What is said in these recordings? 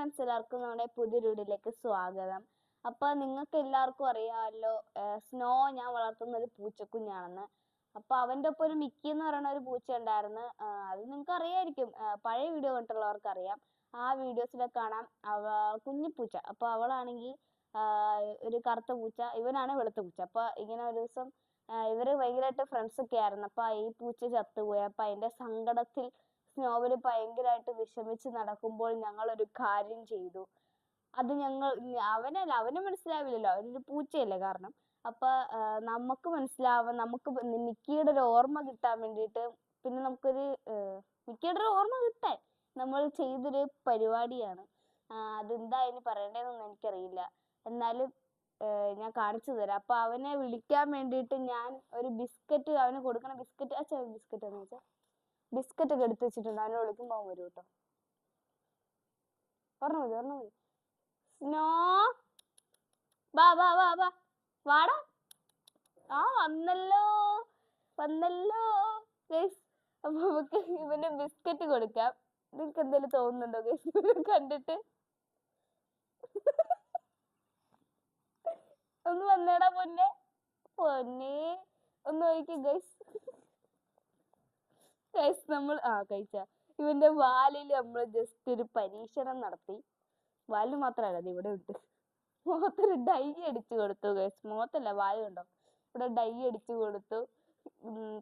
Friends എല്ലാവർക്കും നമ്മുടെ പുതിയൊരു വീഡിയോയിലേക്ക് സ്വാഗതം. അപ്പൊ നിങ്ങൾക്ക് എല്ലാവർക്കും അറിയാമല്ലോ സ്നോ ഞാൻ വളർത്തുന്ന ഒരു പൂച്ചക്കുഞ്ഞാണെന്ന്. അപ്പൊ അവന്റെ ഒപ്പം ഒരു മിക്കി എന്ന് പറയുന്ന ഒരു പൂച്ച ഉണ്ടായിരുന്നു. അത് നിങ്ങൾക്ക് അറിയായിരിക്കും. പഴയ വീഡിയോ കണ്ടിട്ടുള്ളവർക്ക് അറിയാം. ആ വീഡിയോസിലെ കാണാം. അവ കുഞ്ഞിപ്പൂച്ച അപ്പൊ അവളാണെങ്കിൽ ഒരു കറുത്ത പൂച്ച ഇവനാണ് വെളുത്ത പൂച്ച. അപ്പൊ ഇങ്ങനെ ഒരു ദിവസം ആ, ഇവർ ഭയങ്കരമായിട്ട് ഫ്രണ്ട്സ് ഒക്കെ ആയിരുന്നു. അപ്പൊ ഈ പൂച്ച ചത്തുപോയി. അപ്പൊ അതിന്റെ സങ്കടത്തിൽ സ്നോവിൽ ഭയങ്കരമായിട്ട് വിഷമിച്ച് നടക്കുമ്പോൾ ഞങ്ങൾ ഒരു കാര്യം ചെയ്തു. അത് ഞങ്ങൾ അവനല്ല അവന് മനസ്സിലാവില്ലല്ലോ. അവനൊരു പൂച്ചയല്ലേ കാരണം. അപ്പൊ നമുക്ക് മനസ്സിലാവാൻ നമുക്ക് മിക്കിയുടെ ഒരു ഓർമ്മ കിട്ടാൻ വേണ്ടിയിട്ട് പിന്നെ നമുക്കൊരു ആ, മിക്കിയുടെ ഒരു ഓർമ്മ കിട്ടാൻ നമ്മൾ ചെയ്തൊരു പരിപാടിയാണ്. ആ, അതെന്താ അതിന് പറയണ്ടതെന്നൊന്നും എനിക്കറിയില്ല. എന്നാലും ആ, ഞാൻ കാണിച്ചു തരാം. അപ്പൊ അവനെ വിളിക്കാൻ വേണ്ടിയിട്ട് ഞാൻ ഒരു ബിസ്ക്കറ്റ് അവന് കൊടുക്കണ ബിസ്ക്കറ്റ് അച്ഛാ ബിസ്ക്കറ്റ് എന്ന് വെച്ചാൽ ബിസ്ക്കറ്റ് ഒക്കെ എടുത്ത് വെച്ചിട്ടുണ്ട്. അവനെ വിളിക്കുമ്പോൾ അവൻ വരും കേട്ടോ. പറഞ്ഞ മതി പറഞ്ഞ മതി. സ്നോ. വാ വാ വാ വാ. വാടാ. ആ വന്നല്ലോ. വന്നല്ലോ. അപ്പൊ നമുക്ക് ഇവന് ബിസ്ക്കറ്റ് കൊടുക്കാം. നിങ്ങക്ക് എന്തെങ്കിലും തോന്നുന്നുണ്ടോ ഗൈസ്? കണ്ടിട്ട്. ഒന്ന് വന്നേടാ പൊന്നെ. പൊന്നെ. ഒന്ന് നോക്കി ഗൈസ്. ഗൈസ് നമ്മൾ ആ കഴിച്ച. ഇവന്റെ വാലിൽ നമ്മൾ ജസ്റ്റ് ഒരു പരീക്ഷണം നടത്തി. വാലിൽ മാത്രമല്ല ഇവിടെ ഉണ്ട്. മുഖത്തൊരു ഡൈ അടിച്ചു കൊടുത്തു ഗൈസ് മുഖത്തല്ല വാൽ കണ്ടോ? ഇവിടെ ഡൈ അടിച്ചു കൊടുത്തു.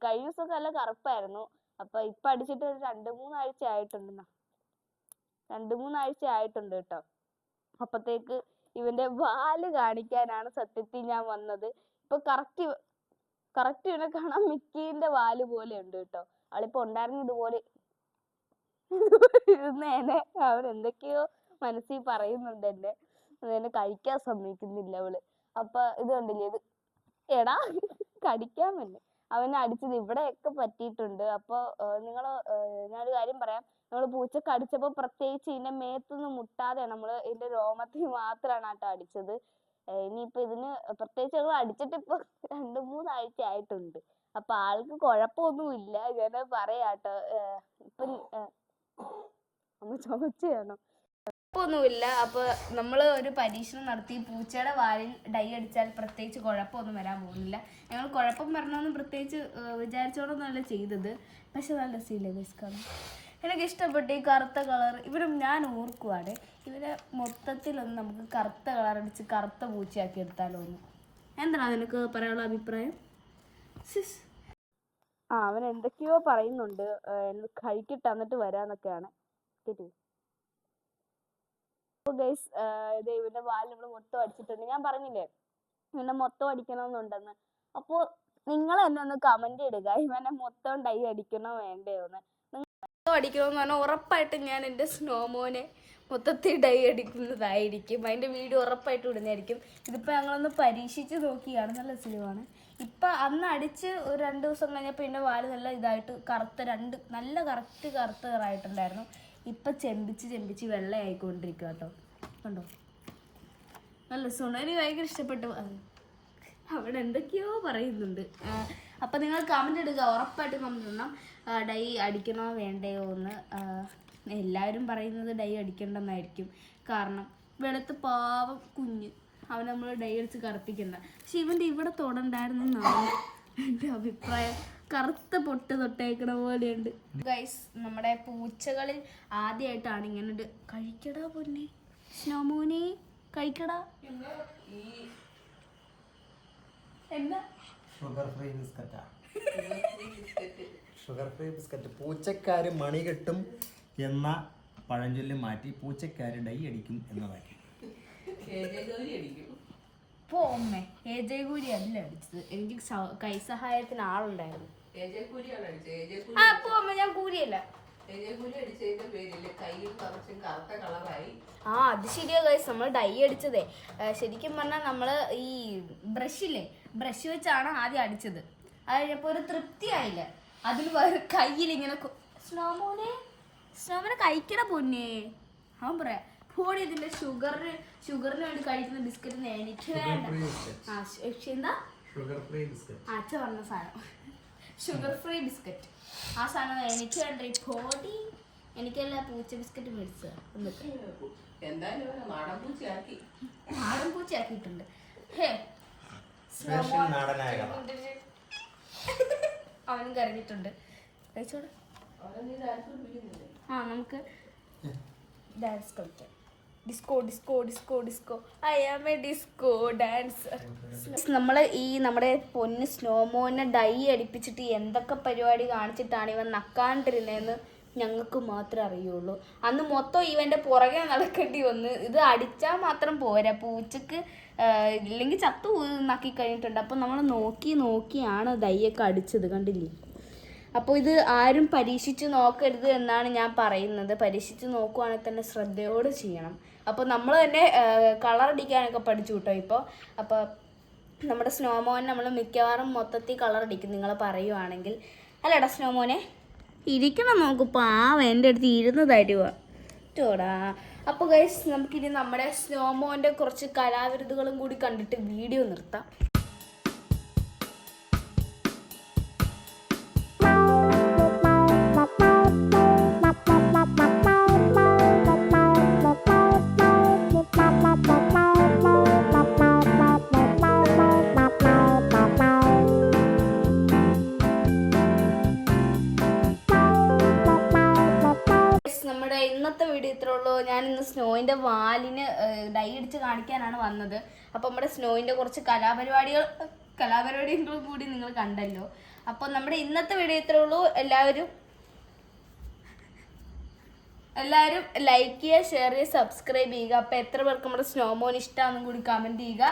കഴിഞ്ഞ ദിവസമൊക്കെ നല്ല കറുപ്പായിരുന്നു. അപ്പൊ ഇപ്പൊ അടിച്ചിട്ട് ഒരു രണ്ട് മൂന്നാഴ്ച ആയിട്ടുണ്ട് രണ്ട് മൂന്നാഴ്ച ആയിട്ടുണ്ട് കേട്ടോ. അപ്പത്തേക്ക് ഇവന്റെ വാൽ കാണിക്കാനാണ് സത്യത്തിൽ ഞാൻ വന്നത്. ഇപ്പൊ കറക്റ്റ് കറക്റ്റ് ഇവനെ കാണാൻ മിക്കീന്റെ വാൽ പോലെ ഉണ്ട് കേട്ടോ. ആളിപ്പോ ഉണ്ടായിരുന്ന ഇതുപോലെ. ഇരുന്നേനെ അവൻ എന്തൊക്കെയോ മനസ്സിൽ പറയുന്നുണ്ട് എന്നെ. അതെന്നെ കഴിക്കാൻ സമ്മതിക്കുന്നില്ല അവൾ. അപ്പൊ ഇത് കണ്ടില്ലേ ഇത് എടാ കടിക്കാൻ തന്നെ അവനെ അടിച്ചത് ഇവിടെയൊക്കെ പറ്റിയിട്ടുണ്ട്. അപ്പൊ നിങ്ങൾ ഞാനൊരു കാര്യം പറയാം. നമ്മൾ പൂച്ച കടിച്ചപ്പോ പ്രത്യേകിച്ച് ഇതിന്റെ മേത്തൊന്നും മുട്ടാതെ നമ്മൾ ഇതിന്റെ രോമത്തിൽ മാത്രമാണ് ആട്ടോ അടിച്ചത്. ഏർ ഇനിയിപ്പോ ഇതിന് പ്രത്യേകിച്ച് ഞങ്ങൾ അടിച്ചിട്ട് ഇപ്പൊ രണ്ട് മൂന്നാഴ്ച ആയിട്ടുണ്ട്. അപ്പൊ ആൾക്ക് കുഴപ്പമൊന്നുമില്ല ഇങ്ങനെ പറയാട്ടോ. ഇപ്പൊ ഏർ അമ്മ ചുമച്ചയാണോ കുഴപ്പമൊന്നുമില്ല അപ്പൊ നമ്മൾ ഒരു പരീക്ഷണം നടത്തി പൂച്ചയുടെ വാലിൽ ഡൈ അടിച്ചാൽ പ്രത്യേകിച്ച് കുഴപ്പമൊന്നും വരാൻ പോകുന്നില്ല. ഞങ്ങൾ കുഴപ്പം വരണമെന്ന് പ്രത്യേകിച്ച് ഏർ വിചാരിച്ചോണ്ടൊന്നുമല്ല ചെയ്തത്. പക്ഷെ നല്ല രസമില്ലേ ഗൈസ് കാണാൻ എനിക്ക് ഇഷ്ടപ്പെട്ടു ഈ കറുത്ത കളർ. ഇവരും ഞാൻ ഓർക്കുവാണ്. ഇവരെ മൊത്തത്തിലൊന്ന് നമുക്ക് കറുത്ത കളർ അടിച്ച് കറുത്ത പൂച്ചയാക്കി എടുത്താലോ ഒന്ന് എന്താണ് നിനക്ക് പറയാനുള്ള അഭിപ്രായം? സിസ്. ആ അവൻ എന്തൊക്കെയോ പറയുന്നുണ്ട്. കഴിക്കട്ടെ എന്നിട്ട് വരാന്നൊക്കെയാണ്. ഗൈസ് ഇത് ഇവന്റെ വാൽ നമ്മൾ മൊത്തം അടിച്ചിട്ടുണ്ട്. ഞാൻ പറഞ്ഞില്ലേ ഇവനെ മൊത്തം അടിക്കണമെന്നുണ്ടെന്ന്. അപ്പോ നിങ്ങൾ എന്നെ ഒന്ന് കമന്റ് ഇടുക. ഇവനെ മൊത്തം ഡൈ അടിക്കണോ വേണ്ടയോ എന്ന്. മൊത്തം അടിക്കണമെന്ന് പറഞ്ഞാൽ ഉറപ്പായിട്ടും ഞാൻ എന്റെ സ്നോമോനെ മൊത്തത്തിൽ ഡൈ അടിക്കുന്നതായിരിക്കും. അതിന്റെ വീഡിയോ ഉറപ്പായിട്ടും ഇടുന്നതായിരിക്കും. ഇതിപ്പോൾ ഞങ്ങളൊന്ന് പരീക്ഷിച്ച് നോക്കിയാണ് നല്ല സിനിമയാണ്. ഇപ്പം അന്ന് അടിച്ച് ഒരു രണ്ട് ദിവസം കഴിഞ്ഞപ്പോൾ എന്റെ വാൽ നല്ല ഇതായിട്ട് കറുത്ത രണ്ട് നല്ല കറക്റ്റ് കറുത്ത കളറായിട്ടുണ്ടായിരുന്നു ഇപ്പം ചെമ്പിച്ച് ചെമ്പിച്ച് വെള്ളയായിക്കൊണ്ടിരിക്കുക കേട്ടോ കണ്ടോ? നല്ല എനിക്ക് ഭയങ്കര ഇഷ്ടപ്പെട്ടു. അവിടെ എന്തൊക്കെയോ പറയുന്നുണ്ട്. അപ്പൊ നിങ്ങൾ കമന്റ് ഇടുക. ഉറപ്പായിട്ട് കമന്റ് ഇടണം. ഡൈ അടിക്കണോ വേണ്ടയോ എന്ന്. എല്ലാവരും പറയുന്നത് ഡൈ അടിക്കണ്ടെന്നായിരിക്കും. കാരണം വെളുത്ത് പാവം കുഞ്ഞ്. അവൻ നമ്മൾ ഡൈ അടിച്ച് കറുപ്പിക്കണ്ട പക്ഷെ ഇവന്റെ ഇവിടെ തൊടണ്ടായിരുന്നെന്നാണ് എന്റെ അഭിപ്രായം. കറുത്ത പൊട്ട് തൊട്ടേക്കണ പോലെയുണ്ട്. ഗൈസ് നമ്മുടെ പൂച്ചകളിൽ ആദ്യമായിട്ടാണ് ഇങ്ങനെ ഒരു കഴിക്കടാ പൊന്നെ. സ്നോമോനെ കഴിക്കടാ. എന്താ ഷുഗർ ഫ്രീ ബിസ്ക്കറ്റാ ഷുഗർ ഫ്രീ ബിസ്ക്കറ്റ് പൂച്ചക്കാര് മണി കെട്ടും എന്ന പഴഞ്ചൊല്ല് മാറ്റി പൂച്ചക്കാര് ഡൈ അടിക്കും എന്നതാക്കി. പോ അമ്മേ എ ജയകൂരി അല്ല അടിച്ചത്? എനിക്ക് സ- കൈസഹായത്തിന് ആളുണ്ടായിരുന്നു. ആ പോ അമ്മ ഞാൻ കൂരിയല്ല ആ അത് ശരിയാ ഗൈസ് നമ്മൾ ഡൈ അടിച്ചതേ. ആ, ശരിക്കും പറഞ്ഞാൽ നമ്മൾ ഈ ബ്രഷില്ലേ ബ്രഷ് വെച്ചാണ് ആദ്യം അടിച്ചത്. അത് കഴിഞ്ഞപ്പോൾ ഒരു തൃപ്തി ആയില്ല അതിൽ വേറെ കയ്യിൽ ഇങ്ങനെ സ്നോമോനെ സ്നോമോനെ കഴിക്കണ പൊന്നേ. അവൻ പറയാ പോടി ഇതിന്റെ ഷുഗറിന് ഷുഗറിന് വേണ്ടി കഴിക്കുന്ന ബിസ്ക്കറ്റ് എനിക്ക് വേണ്ട. ആ പക്ഷെ എന്താ? ഷുഗർ ഫ്രീ ബിസ്ക്കറ്റ് ആ, അച്ഛൻ പറഞ്ഞ സാധനം. ഷുഗർ ഫ്രീ ബിസ്ക്കറ്റ് ആ സാധനം എനിക്ക് വേണ്ട. ഈ പൊടി എനിക്കല്ല പൂച്ച ബിസ്ക്കറ്റ് മേടിച്ചത്. നാടൻ പൂച്ചയാക്കി. നാടൻ പൂച്ചയാക്കിയിട്ടുണ്ട്. ഹേ. അവനും കരഞ്ഞിട്ടുണ്ട്. പഠിപ്പിക്കുന്നില്ലേ? ആ നമുക്ക് ഡാൻസ് കളിക്കാം. Disco disco disco disco I am a disco dancer നമ്മൾ ഈ നമ്മുടെ പൊന്ന് സ്നോമോനെ ഡൈ അടിപ്പിച്ചിട്ട് എന്തൊക്കെ പരിപാടി കാണിച്ചിട്ടാണ് ഇവൻ നക്കാണ്ടിരുന്നതെന്ന് ഞങ്ങൾക്ക് മാത്രമേ അറിയുള്ളൂ. അന്ന് മൊത്തം ഇവന്റെ പുറകെ നടക്കേണ്ടി വന്ന് ഇത് അടിച്ചാൽ മാത്രം പോരാ. പൂച്ചക്ക് ഇല്ലെങ്കിൽ ചത്തു നക്കി കഴിഞ്ഞിട്ടുണ്ട്. അപ്പോൾ നമ്മൾ നോക്കി നോക്കിയാണ് ദയ്യൊക്കെ അടിച്ചത് കണ്ടില്ലേ? അപ്പോൾ ഇത് ആരും പരീക്ഷിച്ച് നോക്കരുത് എന്നാണ് ഞാൻ പറയുന്നത്. പരീക്ഷിച്ച് നോക്കുവാണെങ്കിൽ തന്നെ ശ്രദ്ധയോടെ ചെയ്യണം. അപ്പോൾ നമ്മൾ തന്നെ കളർ അടിക്കാനൊക്കെ പഠിച്ചു കേട്ടോ ഇപ്പോൾ അപ്പോൾ നമ്മുടെ സ്നോമോൻ നമ്മൾ മിക്കവാറും മൊത്തത്തിൽ കളർ അടിക്കും നിങ്ങൾ പറയുവാണെങ്കിൽ. അല്ലടാ സ്നോമോനെ. ഇരിക്കണം നമുക്ക് പാവ എന്റെ അടുത്ത് ഇരുന്ന് തരുക ചോടാ അപ്പോൾ ഗൈസ് നമുക്കിനി നമ്മുടെ സ്നോമോന്റെ കുറച്ച് കലാവിരുതുകളും കൂടി കണ്ടിട്ട് വീഡിയോ നിർത്താം. ഇന്ന് സ്നോയിന്റെ വാലിന് ഡൈ അടിച്ച് കാണിക്കാനാണ് വന്നത്. അപ്പോൾ നമ്മുടെ സ്നോയിന്റെ കുറച്ച് കലാപരിപാടികൾ കലാപരിപാടികളും കൂടി നിങ്ങൾ കണ്ടല്ലോ. അപ്പോൾ നമ്മുടെ ഇന്നത്തെ വീഡിയോ ഇത്രേ ഉള്ളൂ. എല്ലാവരും എല്ലാവരും ലൈക്ക് ചെയ്യുക ഷെയർ ചെയ്യുക സബ്സ്ക്രൈബ് ചെയ്യുക. അപ്പോൾ എത്ര പേർക്ക് നമ്മുടെ സ്നോമോൻ ഇഷ്ടമാണെന്നും കൂടി കമന്റ് ചെയ്യുക.